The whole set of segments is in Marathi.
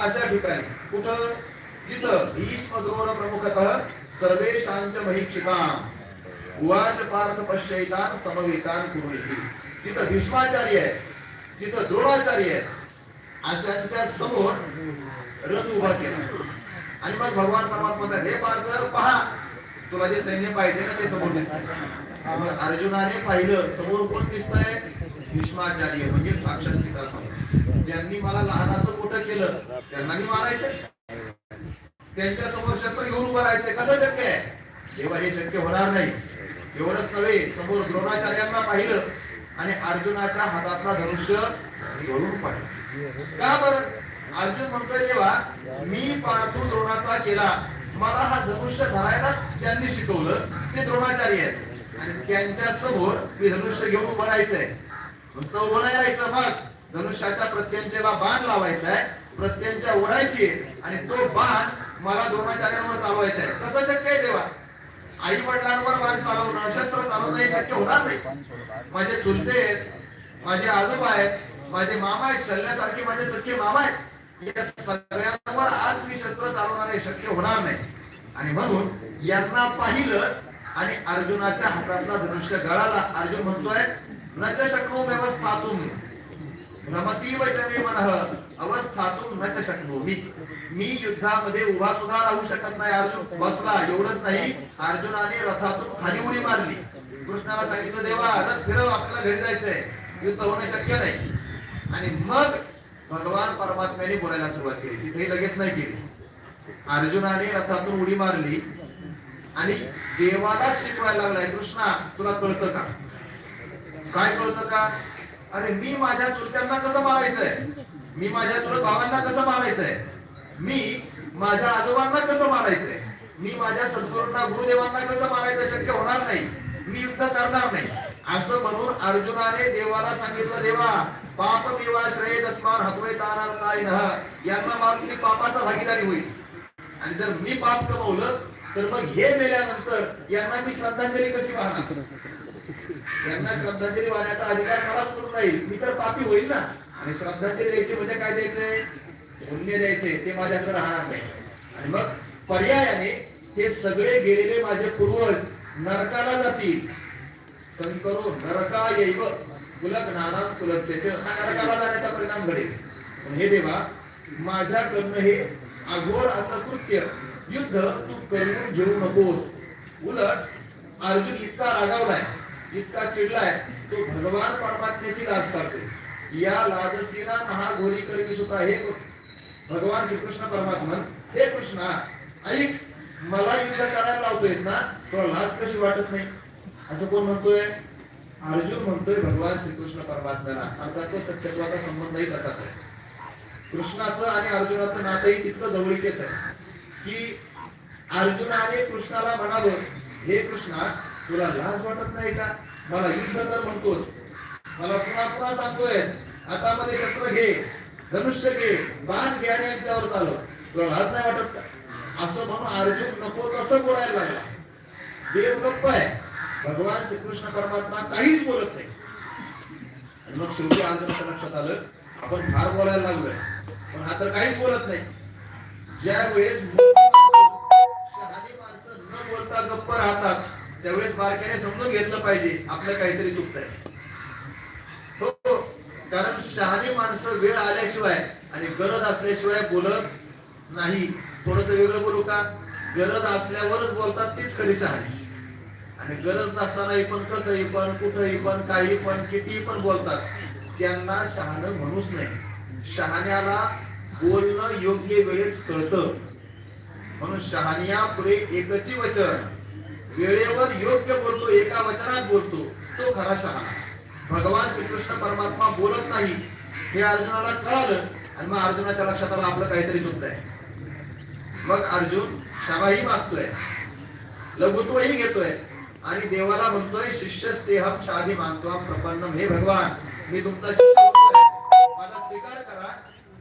अशा ठिकाणी. कुठं? जिथं भीष्म द्रोण प्रमुखतः सर्वेशांच महिक्षिकाम उवाच पार्थ पश्चैतान समवेतान कुरुणी तिथं भीष्माचार्य आहे तिथं द्रोणाचार्य आहे अशांच्या समोर रथ उभा केला. आणि मग भगवान परमात्मा हे पार्थ पहा तुला जे सैन्य पाहिजे ना ते समोर दिसतंय. अर्जुनाने पाहिलं समोर कोण दिसतंय? भीष्माचार्य म्हणजे साक्षात सीताराम. ज्यांनी मला लहानाचं मोठं केलं त्यांना मी मारायचं. त्यांच्यासमोर शस्त्र घेऊन उभं राहायचंय कसं शक्य आहे? तेव्हा हे शक्य होणार नाही एवढंच नव्हे समोर द्रोणाचार्यांना पाहिलं आणि अर्जुनाच्या हातातला धनुष्य घडून पाहिलं का बरं? अर्जुन म्हणतोय तेव्हा मी पार्थू द्रोणाचा केला. मला हा धनुष्य धरायला ज्यांनी शिकवलं ते द्रोणाचार्य आहेत. आणि त्यांच्यासमोर मी धनुष्य घेऊन उभं राहायचंय. नुसतं उभं नाही राहायचं मग. धनुष्याच्या प्रत्यंचेला बाण लावायचा आहे प्रत्यंच्या ओढायची आणि तो बाण मला द्रोणाचार्यांवर चालवायचा आहे कसं शक्य आहे तेव्हा आई वडिलांवर बाण चालवणं शस्त्र चालवणं हे शक्य होणार नाही. माझे चुलते आहेत माझे आजोबा आहेत माझे मामा आहेत सल्ल्यासारखे माझे सख्खे मामा आहेत. या सगळ्यांवर आज मी शस्त्र चालवणार हे शक्य होणार नाही. आणि म्हणून यांना पाहिलं आणि अर्जुनाच्या हातातला धनुष्य गळाला. अर्जुन म्हणतोय नच शक्रो शक्नो व्यवस्थातून रमती जने मन अवस्थातून न शकलो मी मी युद्धामध्ये उभा सुद्धा राहू शकत नाही अर्जुन. बसला एवढंच नाही. अर्जुनाने रथातून खाली उडी मारली. कृष्णाला सांगितलं देवा रथ फिरव आपल्याला घरी जायचंय. युद्ध होणं शक्य नाही. आणि मग भगवान परमात्म्याने बोलायला सुरुवात केली. तिथे लगेच नाही केली अर्जुनाने रथातून उडी मारली आणि देवालाच शिकवायला लागलाय कृष्णा तुला कळतं का? काय कळतं का? अरे मी माझ्या चुलत्यांना कसं मारायचंय? मी माझ्या चुलत भावांना कसं मारायचंय? मी माझ्या आजोबांना कसं मारायचंय? मी माझ्या सद्गुरूंना गुरुदेवांना कसं मारायचं शक्य होणार नाही? मी युद्ध करणार नाही. असं म्हणून अर्जुनाने देवाला सांगितलं देवा पाप विवाश्रय तस्मान हकवे तानार यांना मारून मी पापाचा भागीदारी होईल. आणि जर मी पाप कमवलं तर मग हे मेल्यानंतर यांना मी श्रद्धांजली कशी वाहणार? यांना श्रद्धांजली वाहण्याचा अधिकार मला करून राहील. मी तर पापी होईल ना. आणि श्रद्धांजली द्यायची म्हणजे काय द्यायचंय? पुण्य द्यायचे ते माझ्याकडे राहणार नाही. आणि मग पर्यायाने ते सगळे गेलेले माझे पूर्वज नरकाला जातील. संकरो नरका येईव कुलक नाना कुलस्तेच. नरकाला जाण्याचा परिणाम घडेल. हे देवा माझ्याकडनं हे अघोर असं कृत्य युद्ध तू करून घेऊ नकोस. उलट अर्जुन इतका रागावलाय. इतका चिडलाय तो भगवान परमात्म्याची लाज करते या लाजसीना महाघोरी करवी सुद्धा हे भगवान श्रीकृष्ण परमात्मन हे कृष्णा ऐक मला युद्ध करायला लावतोयस ना तुला लाज कशी वाटत नाही? असं कोण म्हणतोय? अर्जुन म्हणतोय भगवान श्रीकृष्ण परमात्म्याला. अर्थात तो सत्यत्वाचा संबंधही तसाच आहे. कृष्णाचं आणि अर्जुनाचं नातंही तितकं जवळीकेच आहे. की अर्जुनाने कृष्णाला म्हणावं हे कृष्णा तुला लाज वाटत नाही का? मला युद्ध तर म्हणतोस. मला पुन्हा पुन्हा सांगतोयस. हातामध्ये शस्त्र घे धनुष्य घे बाण घे आणि यांच्यावर चालव. तुला लाज नाही वाटत का? असं म्हणून अर्जुन नको तसं बोलायला लागला. देव गप्प आहे. भगवान श्रीकृष्ण परमात्मा काहीच बोलत नाही. आणि मग शेवटी अर्जुनाच्या लक्षात आलं आपण फार बोलायला लागलोय. पण हा तर काहीच बोलत नाही. ज्या वेळेस शहाणी माणसं न बोलता गप्प राहतात त्यावेळेस बारक्याने समजून घेतलं पाहिजे आपलं काहीतरी चुकतंय. हो हो. कारण शहाणी माणसं वेळ आल्याशिवाय आणि गरज असल्याशिवाय बोलत नाही. थोडस वेगळं बोलू का? गरज असल्यावरच बोलतात तीच खरी शहाणी. आणि गरज नसतानाही पण कसंही पण कुठंही पण काही पण कितीही पण बोलतात त्यांना शहाणं म्हणूच नाही. शहाण्याला बोलणं योग्य वेळेस कळतं. म्हणून शहानिया पुढे एकची वचन वेळेवर योग्य बोलतो एका वचनात बोलतो तो खरा शहाणा. भगवान श्रीकृष्ण परमात्मा बोलत नाही हे अर्जुनाला कळालं आणि मग अर्जुनाच्या लक्षात आलं आपलं काहीतरी चुकतंय मग अर्जुन क्षमाही मागतोय. लघुत्वही घेतोय. आणि देवाला म्हणतोय शिष्य स्नेहम शाधी मानतो प्रपन्नम. हे भगवान मी तुमचा शिष्य मला स्वीकार करा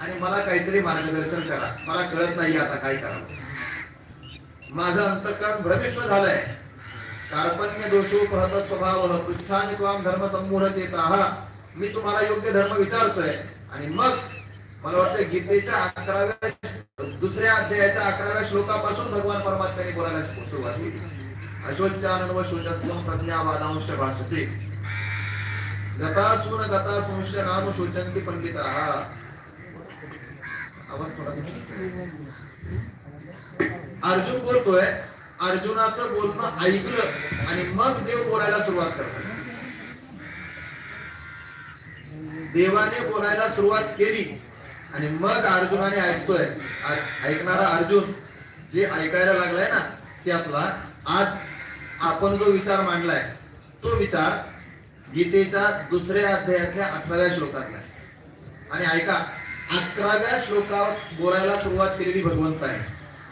आणि मला काहीतरी मार्गदर्शन करा. मला कळत नाही आता काय करावं. माझं अंतकरण भ्रमिष्ट झालंय. कार्पण्य दोषोपहत स्वभाव पृच्छानि त्वाम धर्म संमूढ चेताः मी तुम्हाला योग्य धर्म विचारतोय. आणि मग मला वाटतं गीतेच्या अकराव्या दुसऱ्या अध्यायाच्या अकराव्या श्लोकापासून भगवान परमात्म्याने बोलायला सुरुवात केली. अश्वच्चानन व शोचस्तम प्रज्ञावादांश भाषते गतासून गतासूंश नाम शोचंती पंडिता आवाज थोडा अर्जुन बोलतोय अर्जुनाचं बोलणं ऐकलं आणि मग देव बोलायला सुरुवात करतो. देवाने बोलायला सुरुवात केली आणि मग अर्जुनाने ऐकतोय ऐकणारा अर्जुन जे ऐकायला लागलाय ना ते आपला आज आपण जो विचार मांडलाय तो विचार गीतेच्या दुसऱ्या अध्यायातल्या अठराव्या श्लोकातला आणि ऐका अकराव्या श्लोकावर बोलायला सुरुवात केलेली भगवंत आहे.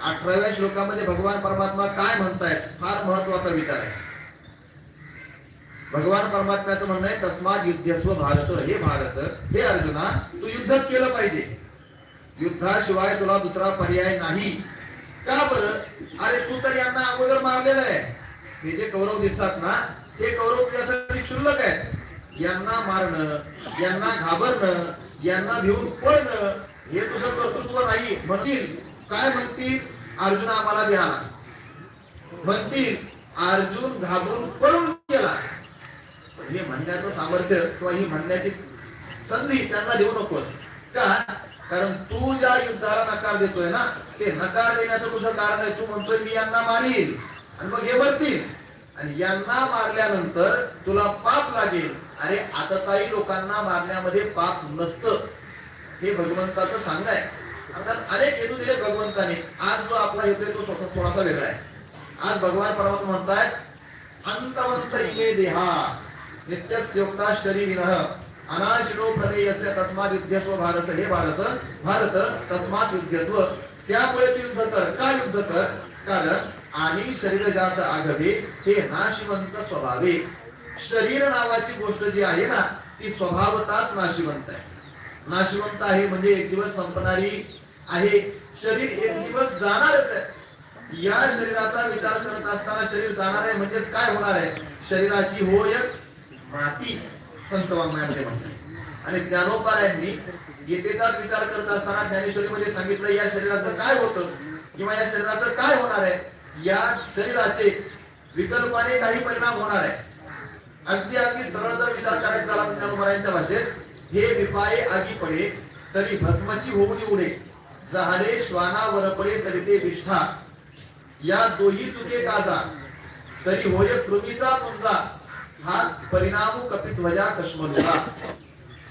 अठराव्या श्लोकामध्ये भगवान परमात्मा काय म्हणतायत फार महत्त्वाचा विचार आहे. भगवान परमात्म्याचं म्हणणं आहे तस्मात युद्धस्व भारत हे भारत हे अर्जुना तू युद्धच केलं पाहिजे. युद्धाशिवाय तुला दुसरा पर्याय नाही. का बरं? अरे तू तर यांना अगोदर मारलेलं आहे. हे जे कौरव दिसतात ना ते कौरव तुझ्यासाठी क्षुल्लक आहेत. यांना मारणं यांना घाबरणं यांना भिवून पळणं हे तुझं कर्तृत्व नाही. म्हणतील काय म्हणतील? अर्जुन आम्हाला द्या म्हणतील अर्जुन घाबरून पळून गेला. हे म्हणण्याचं सामर्थ्य किंवा ही म्हणण्याची संधी त्यांना देऊ नकोस. का? कारण तू ज्या युद्धाला नकार देतोय ना ते नकार देण्याचं तुझं कारण आहे. तू म्हणतोय मी यांना मारील आणि मग हे भरतील आणि यांना मारल्यानंतर तुला पाप लागेल. अरे आता काही लोकांना मारण्यामध्ये पाप नसतं. हे भगवंताचं सांगणं आहे. अर्थात अनेक हेतू दिले भगवंताने. आज जो आपला हेतू आहे तो स्वतः थोडासा वेगळा आहे. आज भगवान परमात्मा म्हणतायत अंतवंत इमे देहा नित्यस्योक्ता शरीरिनः अनाशिरो प्रदेयस्य तस्मात युद्धस्व भारत हे भारत भारत तस्मात युद्धस्व. त्यामुळे तू युद्ध कर. का युद्ध कर? कारण आणि शरीर जात आघवे हे नाशिवंत स्वभावे. शरीर नावाची गोष्ट जी आहे ना ती स्वभावताच नाशिवंत आहे. नाशिवंत आहे म्हणजे एक दिवस संपणारी आहे. शरीर एक दिवस जाणारच आहे. या शरीराचा विचार करत असताना शरीर जाणार आहे म्हणजेच काय होणार आहे? शरीराची होय माती संत वाङ्मयामध्ये म्हणतात. आणि ज्ञानोपायांनी गीतेचाच विचार करत असताना ज्ञानेश्वरीमध्ये सांगितलं या शरीराचं काय होतं? किंवा या शरीराचं काय होणार आहे? या शरीराचे विकल्पाने काही परिणाम होणार आहे. अगदी अगदी सरळ जर विचार करायचा झाला ज्ञानोपायांच्या भाषेत हे विपाये आगी पडे तरी भस्मची होऊन उडे जहाले श्वाना वर पडे तरी ते विष्ठा. या दोही चुके गाजा तरी होय पृथ्वीचा पुंजा. हा परिणाम कपिध्वजा कश्मधुरा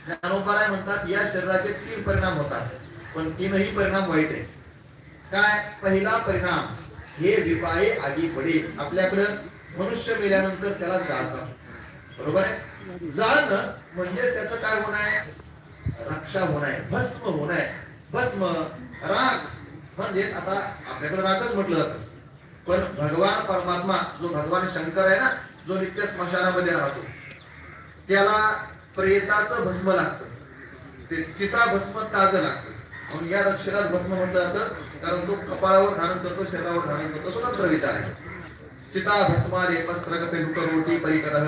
ज्ञानोपाराय म्हणतात या शरीराचे तीन परिणाम होतात पण तीनही परिणाम वाईट आहे काय? पहिला परिणाम हे विपाये आगी पडे आपल्याकडं मनुष्य मेल्यानंतर त्याला जाळतात. बरोबर आहे? जाळणं म्हणजे त्याचं काय होणं आहे? रक्षा होणं आहे भस्म होणं आहे. भस्म राग म्हणजे आता आपल्याकडे रागच म्हटलं जातं. पण भगवान परमात्मा जो भगवान शंकर आहे ना जो नित्य स्मशानामध्ये राहतो त्याला प्रेताचं भस्म लागतं. ते चिता भस्म ताज लागतं. म्हणून या रक्षणात भस्म म्हटलं जातं कारण तो कपाळावर धारण करतो शरीरावर धारण करतो स्वतंत्र विचार आहे. चिता भस्मारे पस्त्रक पेनुक परिकरः।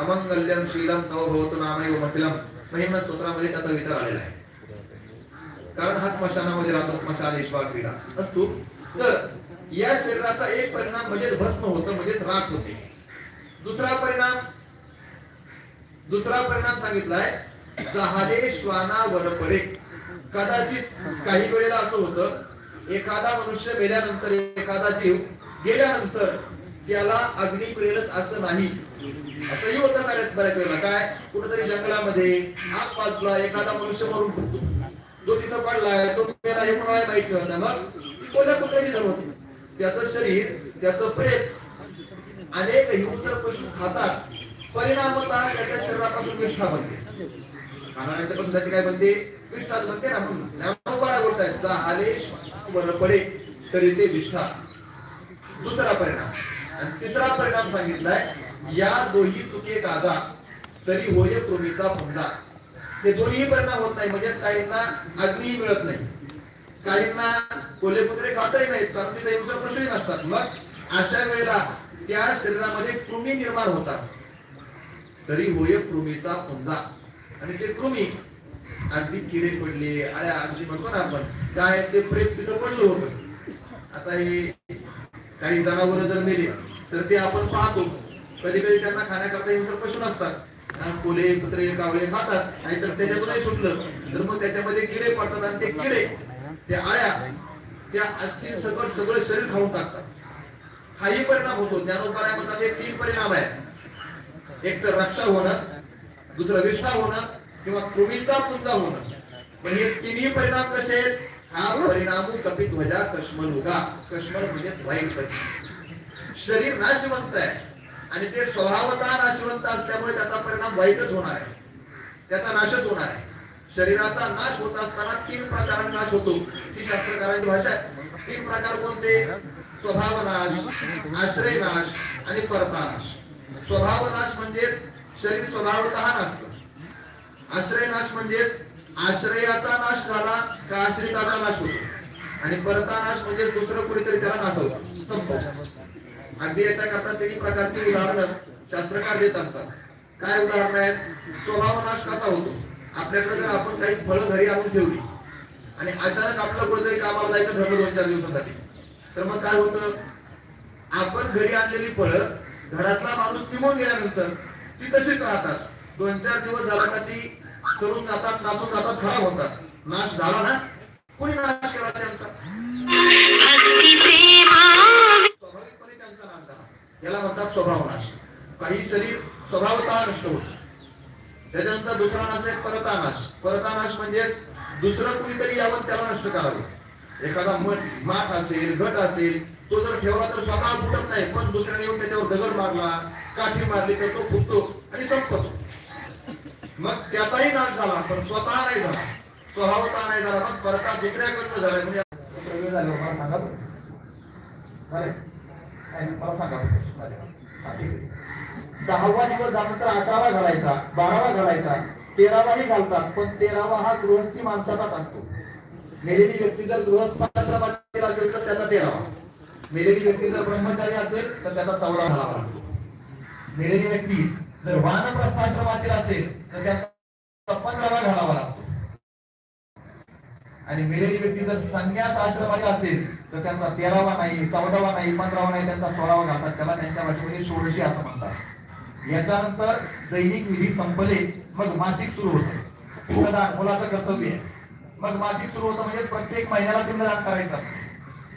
अमंगल्यम शीलम तव भवतु नामैव मखिलम महिम स्तोत्रामध्ये त्याचा विचार आलेला आहे। कारण हा स्मशानामध्ये राहतो स्मशानेश्वर क्रीडा। असतो तर या शरीराचा एक परिणाम म्हणजे भस्म होतं म्हणजेच राख होते। दुसरा परिणाम दुसरा परिणाम सांगितलाय जहाले श्वाना वनपडे कदाचित काही वेळेला असं होतं एखादा मनुष्य गेल्यानंतर एखादा जीव गेल्यानंतर त्याला अग्नी प्रेरत असं नाही. असंही होतं बऱ्याच बऱ्याच वेळेला. काय? कुठेतरी जंगलामध्ये आग पाजला एखादा मनुष्य मरून जो तिथं पडलाय तो त्याला हे कोणाला माहीत नव्हतं मग ती कोणत्या कुठल्याची धर्म होती. त्याचं शरीर त्याचं प्रेत अनेक हिंसर पशु खातात. परिणामतः त्याच्या शरीरापासून विष्ठा बनते. खाणाऱ्यांच्यापासून त्याची काय बनते? विष्ठाच बनते ना ज्ञानोबा बोलतायत. जा आले वर पडे तरी ते विष्ठा. दुसरा परिणाम. आणि तिसरा परिणाम सांगितलाय या दोही चुके गाजा तरी होय कृमीचा फुंडा. ते दोन्ही परिणाम होत नाही म्हणजेच काहींना अग्नी मिळत नाही. काहींना कोले कुत्रे खातही नाहीत कारण तिथे हिंसक प्रश्नही नसतात. मग अशा वेळेला त्या शरीरामध्ये कृमी निर्माण होतात. तरी होय कृमीचा फुंजा आणि ते कृमी अगदी किडे पडले अरे अगदी म्हणतो ना आपण काय ते प्रेत तिथं पडलं होतं. आता हे काही जनावर जर मेले तर ते आपण पाहतो. कधी कधी त्यांना खाण्याकरता हिंसक पशु नसतात. फुले कोले कुत्रे कावळे खातात आणि तर त्याच्यातूनही सुटलं. तर मग त्याच्यामध्ये किडे पडतात आणि ते किडे त्या आळ्या त्या अस्थि सकट सगळं शरीर खाऊन टाकतात. हाही परिणाम होतो. ज्ञानोपाय म्हणतात हे तीन परिणाम आहेत. एक तर रक्षा होणं दुसरं विष्ठा होणं किंवा कृमीचा पुंजा होणं. पण हे तिन्ही परिणाम कसे आहेत? हा परिणाम कपित ध्वजा कश्मलुगा. कश्मल म्हणजे वाईट परिणाम. शरीर नाशवंत आहे. आणि ते स्वभावता नाशवंत असल्यामुळे त्याचा परिणाम वाईटच होणार आहे. त्याचा नाशच होणार आहे. शरीराचा नाश होत असताना तीन प्रकाराने नाश होतो. ही शास्त्रकारांची भाषा आहे. तीन प्रकार कोणते? स्वभाव नाश आश्रय नाश आणि परता नाश. स्वभाव नाश म्हणजे शरीर स्वभावतः नसतं. आश्रय नाश म्हणजेच आश्रयाचा नाश झाला का आश्रिताचा नाश होतो. आणि परता नाश म्हणजे दुसरं कुणीतरी त्याला नासवतं. संपवतं अगदी याच्याकरता तिन्ही प्रकारची उदाहरणं शास्त्रकार देत असतात. काय उदाहरण आहे स्वभावनाश कसा होतो? आपल्याकडे जर आपण काही फळं घरी आणून ठेवली आणि अचानक आपलं कुठेतरी कामाला जायचं ठरलं दोन चार दिवसासाठी तर मग काय होतं? आपण घरी आणलेली फळं घरातला माणूस निमून गेल्यानंतर ती तशीच राहतात. दोन चार दिवस झाला का ती करून जातात नासून जातात खराब होतात. नाश झाला ना? कोणी नाश केला त्यांचा भक्ती प्रेमा स्वाभाविकपणे त्यांचा नाश झाला याला म्हणतात स्वभाव नाश काही शरीर स्वभावता नष्ट होत त्याच्यानंतर दुसरा नाश आहे परतानाश. परतानाश म्हणजेच दुसरं कुणीतरी यावं त्याला नष्ट करावं. एखादा मठ माठ असेल गट असेल तो जर ठेवला तर स्वतः फुटत नाही पण दुसऱ्याने येऊन त्याच्यावर दगड मारला काठी मारली तर तो फुटतो आणि संपतो. मग त्याचाही नाश झाला पण स्वतः नाही झाला. स्वभावता नाही झाला मग परता दुसऱ्याकडनं झाला. म्हणजे झालं मला सांगा बरं. मला सांगा दहावा दिवस झाल्यानंतर अकरावा घालायचा बारावा घालायचा तेरावाही घालतात पण तेरावा हा गृहस्थी माणसाचाच असतो. मेलेली व्यक्ती जर गृहस्थाश्रमातील असेल तर त्याचा तेरावा. मेलेली व्यक्ती जर ब्रह्मचारी असेल तर त्याचा चौदा घालावा लागतो. मेलेली व्यक्ती जर वानप्रस्थाश्रमातील असेल तर त्याचा पंधरावा घालावा लागतो. आणि मेलेली व्यक्ती जर संन्यास आश्रमात असेल तर त्यांचा तेरावा नाही चौदावा नाही पंधरावा नाही त्यांचा सोळावा घालतात. त्याला त्यांच्या भाषेमध्ये षोडशी असं म्हणतात. याच्यानंतर दैनिक विधी संपले मग मासिक सुरू होतं. पिंडदान मुलाचं कर्तव्य आहे. मग मासिक सुरू होतं म्हणजे प्रत्येक महिन्याला पिंडदान करायचं.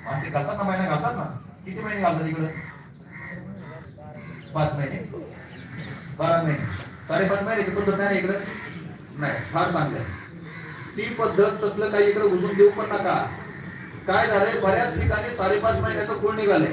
मासिक घालतात ना महिना घालतात ना? किती महिने घालतात इकडं? पाच महिने. बारा महिने. साडेपाच महिने नाही इकडं? नाही फार चांगलं आहे. ती पद्धत तसलं काही इकडे घुसून देऊ पण नका. काय झालंय? बऱ्याच ठिकाणी साडेपाच महिन्याचं कोण निघाले